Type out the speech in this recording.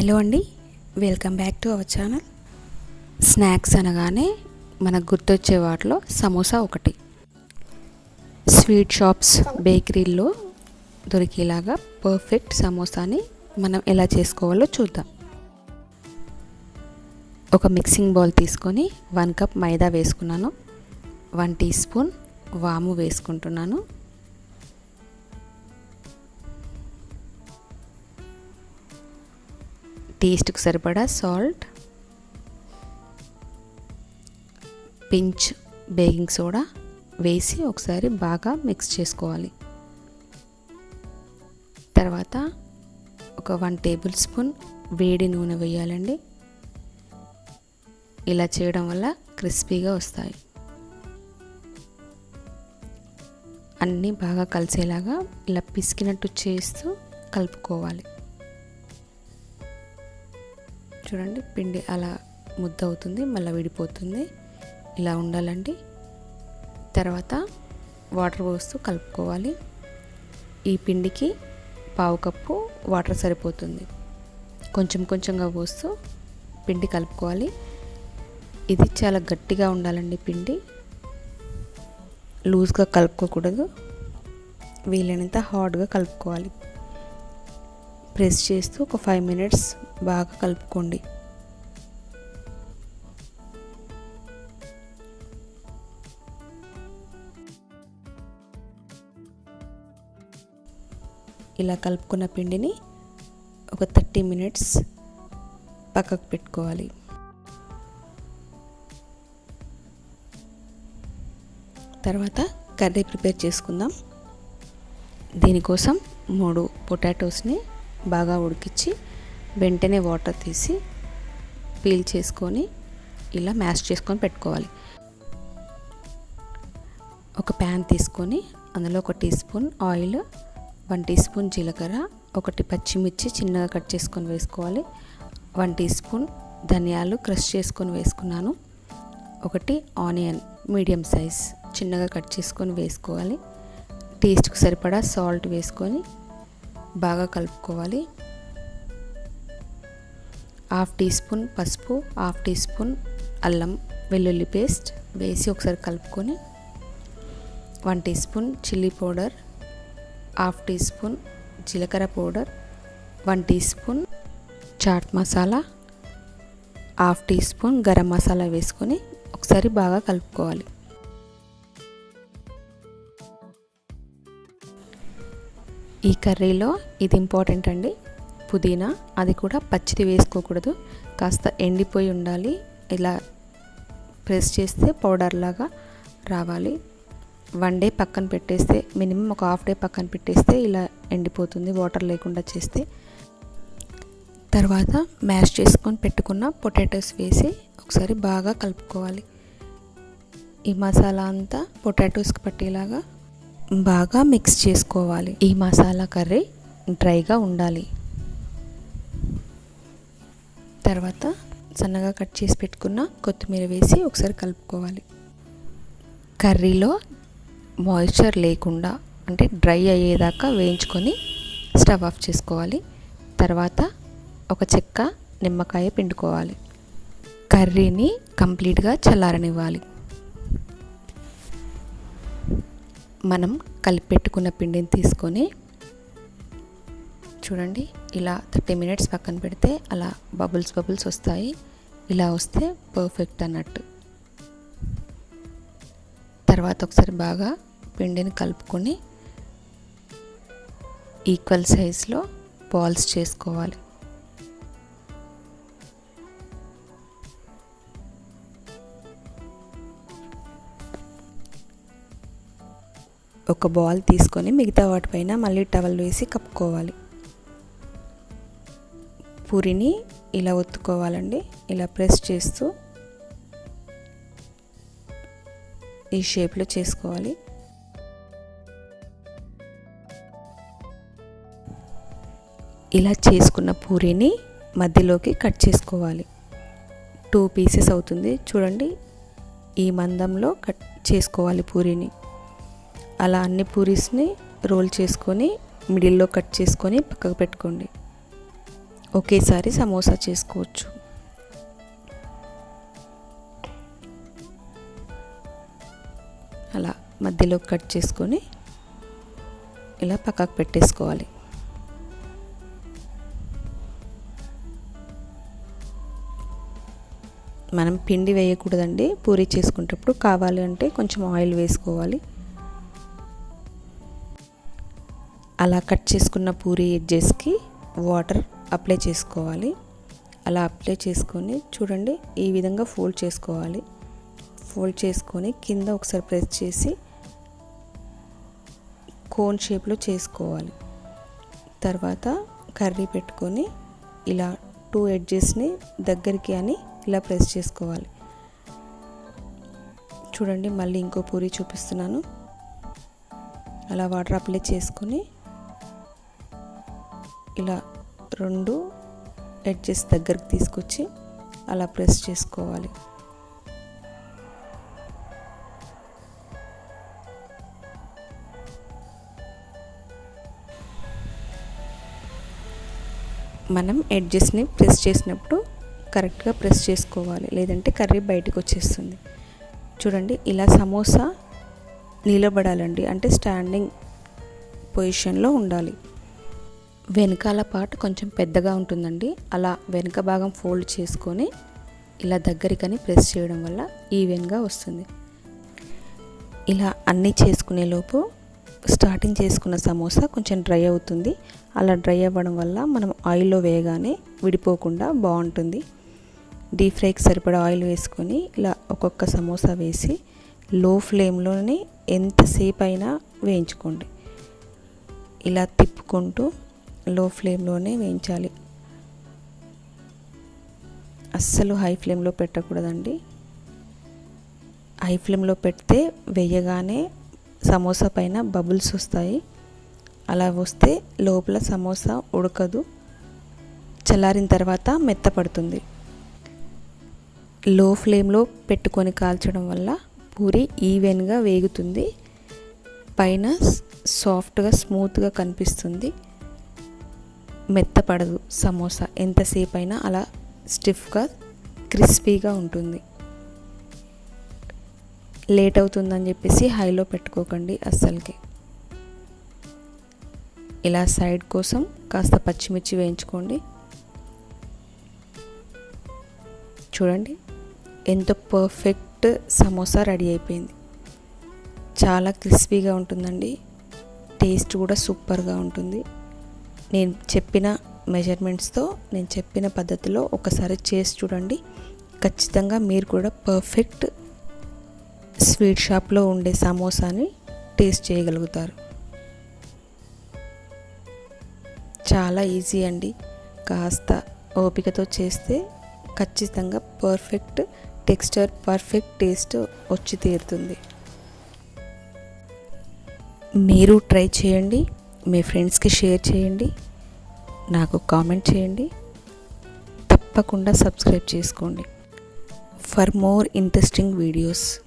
Hello అండి. Welcome back to our channel. Snacks అనగానే మనకు గుర్తొచ్చే వాటిలో సమోసా ఒకటి. స్వీట్ షాప్స్ బేకరీల్లో దొరికేలాగా పర్ఫెక్ట్ సమోసాని మనం ఎలా చేసుకోవాలో చూద్దాం. ఒక మిక్సింగ్ బౌల్ తీసుకొని వన్ కప్ మైదా వేసుకున్నాను. వన్ టీ స్పూన్ వాము వేసుకుంటున్నాను. టేస్ట్కి సరిపడా సాల్ట్ పించ్ బేకింగ్ సోడా వేసి ఒకసారి బాగా మిక్స్ చేసుకోవాలి. తర్వాత ఒక వన్ టేబుల్ స్పూన్ వేడి నూనె వేయాలండి. ఇలా చేయడం వల్ల క్రిస్పీగా వస్తాయి. అన్నీ బాగా కలిసేలాగా ఇలా పిసికినట్టు చేస్తూ కలుపుకోవాలి. చూడండి పిండి అలా ముద్ద అవుతుంది మళ్ళీ విడిపోతుంది. ఇలా ఉండాలండి. తర్వాత వాటర్ పోస్తూ కలుపుకోవాలి. ఈ పిండికి పావు కప్పు వాటర్ సరిపోతుంది. కొంచెం కొంచెంగా పోస్తూ పిండి కలుపుకోవాలి. ఇది చాలా గట్టిగా ఉండాలండి పిండి. లూజ్గా కలుపుకోకూడదు. వీలైనంత హార్డ్గా కలుపుకోవాలి. ప్రెస్ చేస్తూ ఒక ఫైవ్ మినిట్స్ బాగా కలుపుకోండి. ఇలా కలుపుకున్న పిండిని ఒక థర్టీ మినిట్స్ పక్కకు పెట్టుకోవాలి. తర్వాత కర్రీ ప్రిపేర్ చేసుకుందాం. దీనికోసం మూడు పొటాటోస్ని బాగా ఉడికించి వెంటనే వాటర్ తీసి పీల్ చేసుకొని ఇలా మ్యాష్ చేసుకొని పెట్టుకోవాలి. ఒక ప్యాన్ తీసుకొని అందులో ఒక teaspoon oil one teaspoon జీలకర్ర ఒకటి పచ్చిమిర్చి చిన్నగా కట్ చేసుకొని వేసుకోవాలి. వన్ టీ స్పూన్ ధనియాలు క్రష్ చేసుకొని వేసుకున్నాను. ఒకటి ఆనియన్ మీడియం సైజ్ చిన్నగా కట్ చేసుకొని వేసుకోవాలి. టేస్ట్కి సరిపడా సాల్ట్ వేసుకొని బాగా కలుపుకోవాలి. హాఫ్ టీ స్పూన్ పసుపు హాఫ్ టీ స్పూన్ అల్లం వెల్లుల్లి పేస్ట్ వేసి ఒకసారి కలుపుకొని one teaspoon chilli powder half teaspoon జీలకర్ర powder one teaspoon chaat masala half teaspoon garam masala వేసుకొని ఒకసారి బాగా కలుపుకోవాలి. ఈ కర్రీలో ఇది ఇంపార్టెంట్ అండి. పుదీనా అది కూడా పచ్చిది వేసుకోకూడదు. కాస్త ఎండిపోయి ఉండాలి. ఇలా ప్రెస్ చేస్తే పౌడర్ లాగా రావాలి. వన్ డే పక్కన పెట్టేస్తే మినిమం ఒక హాఫ్ డే పక్కన పెట్టేస్తే ఇలా ఎండిపోతుంది వాటర్ లేకుండా చేస్తే. తర్వాత మ్యాష్ చేసుకొని పెట్టుకున్న పొటాటోస్ వేసి ఒకసారి బాగా కలుపుకోవాలి. ఈ మసాలా అంతా పొటాటోస్కి పట్టేలాగా బాగా మిక్స్ చేసుకోవాలి. ఈ మసాలా కర్రీ డ్రైగా ఉండాలి. తర్వాత సన్నగా కట్ చేసి పెట్టుకున్న కొత్తిమీర వేసి ఒకసారి కలుపుకోవాలి. కర్రీలో మాయిశ్చర్ లేకుండా అంటే డ్రై అయ్యేదాకా వేయించుకొని స్టవ్ ఆఫ్ చేసుకోవాలి. తర్వాత ఒక చెక్క నిమ్మకాయ పిండుకోవాలి. కర్రీని కంప్లీట్గా చల్లారనివ్వాలి. మనం కలిపెట్టుకున్న పిండిని తీసుకొని చూడండి. ఇలా థర్టీ మినిట్స్ పక్కన పెడితే అలా బబుల్స్ బబుల్స్ వస్తాయి. ఇలా వస్తే పర్ఫెక్ట్ అన్నట్టు. తర్వాత ఒకసారి బాగా పిండిని కలుపుకొని ఈక్వల్ సైజులో బాల్స్ చేసుకోవాలి. ఒక బాల్ తీసుకొని మిగతా వాటిపైన మళ్ళీ టవల్ వేసి కప్పుకోవాలి. పూరిని ఇలా ఒత్తుకోవాలండి. ఇలా ప్రెస్ చేస్తూ ఈ షేప్లో చేసుకోవాలి. ఇలా చేసుకున్న పూరిని మధ్యలోకి కట్ చేసుకోవాలి. టూ పీసెస్ అవుతుంది. చూడండి ఈ మందంలో కట్ చేసుకోవాలి పూరిని. అలా అన్ని పూరీస్ని రోల్ చేసుకొని మిడిల్లో కట్ చేసుకొని పక్కకు పెట్టుకోండి. ఒకేసారి సమోసా చేసుకోవచ్చు. అలా మధ్యలో కట్ చేసుకొని ఇలా పక్కకు పెట్టేసుకోవాలి. మనం పిండి వేయకూడదండి. పూరి చేసుకునేటప్పుడు కావాలి అంటే కొంచెం ఆయిల్ వేసుకోవాలి. అలా కట్ చేసుకున్న పూరి ఎడ్జెస్కి వాటర్ అప్లై చేసుకోవాలి. అలా అప్లై చేసుకొని చూడండి ఈ విధంగా ఫోల్డ్ చేసుకోవాలి. ఫోల్డ్ చేసుకొని కింద ఒకసారి ప్రెస్ చేసి కోన్ షేప్లో చేసుకోవాలి. తర్వాత కర్రీ పెట్టుకొని ఇలా టూ ఎడ్జెస్ని దగ్గరికి అని ఇలా ప్రెస్ చేసుకోవాలి. చూడండి మళ్ళీ ఇంకో పూరి చూపిస్తున్నాను. అలా వాటర్ అప్లై చేసుకొని ఇలా రెండు ఎడ్జెస్ దగ్గరికి తీసుకొచ్చి అలా ప్రెస్ చేసుకోవాలి. మనం ఎడ్జెస్ని ప్రెస్ చేసినప్పుడు కరెక్ట్గా ప్రెస్ చేసుకోవాలి. లేదంటే కర్రీ బయటకు వచ్చేస్తుంది. చూడండి ఇలా సమోసా నిలబడాలండి. అంటే స్టాండింగ్ పొజిషన్లో ఉండాలి. వెనకాల పార్ట్ కొంచెం పెద్దగా ఉంటుందండి. అలా వెనుక భాగం ఫోల్డ్ చేసుకొని ఇలా దగ్గరికని ప్రెస్ చేయడం వల్ల ఈవెన్గా వస్తుంది. ఇలా అన్నీ చేసుకునే లోపు స్టార్టింగ్ చేసుకున్న సమోసా కొంచెం డ్రై అవుతుంది. అలా డ్రై అవ్వడం వల్ల మనం ఆయిల్లో వేయగానే విడిపోకుండా బాగుంటుంది. డీప్ ఫ్రైకి సరిపడా ఆయిల్ వేసుకొని ఇలా ఒక్కొక్క సమోసా వేసి లో ఫ్లేమ్లోనే ఎంతసేపు అయినా వేయించుకోండి. ఇలా తిప్పుకుంటూ లో ఫ్లేమ్లోనే వేయించాలి. అస్సలు హై ఫ్లేమ్లో పెట్టకూడదండి. హై ఫ్లేమ్లో పెడితే వేయగానే సమోసా పైన బబుల్స్ వస్తాయి. అలా వస్తే లోపల సమోసా ఉడకదు. చల్లారిన తర్వాత మెత్తపడుతుంది లో ఫ్లేమ్లో పెట్టుకొని కాల్చడం వల్ల పూరి ఈవెన్గా వేగుతుంది. పైన సాఫ్ట్గా స్మూత్గా కనిపిస్తుంది. మెత్తపడదు సమోసా. ఎంతసేపు అయినా అలా స్టిఫ్గా క్రిస్పీగా ఉంటుంది. లేట్ అవుతుందని చెప్పేసి హైలో పెట్టుకోకండి అస్సలకి. ఇలా సైడ్ కోసం కాస్త పచ్చిమిర్చి వేయించుకోండి. చూడండి ఎంతో పర్ఫెక్ట్ సమోసా రెడీ అయిపోయింది. చాలా క్రిస్పీగా ఉంటుందండి. టేస్ట్ కూడా సూపర్గా ఉంటుంది. నేను చెప్పిన మెజర్మెంట్స్తో నేను చెప్పిన పద్ధతిలో ఒకసారి చేసి చూడండి. ఖచ్చితంగా మీరు కూడా పర్ఫెక్ట్ స్వీట్ షాప్లో ఉండే సమోసాని టేస్ట్ చేయగలుగుతారు. చాలా ఈజీ అండి. కాస్త ఓపికతో చేస్తే ఖచ్చితంగా పర్ఫెక్ట్ టెక్స్చర్ పర్ఫెక్ట్ టేస్ట్ వచ్చి తీరుతుంది. మీరు ట్రై చేయండి. మీ ఫ్రెండ్స్కి షేర్ చేయండి నాకు కామెంట్ చేయండి. తప్పకుండా సబ్స్క్రైబ్ చేసుకోండి. For more interesting videos.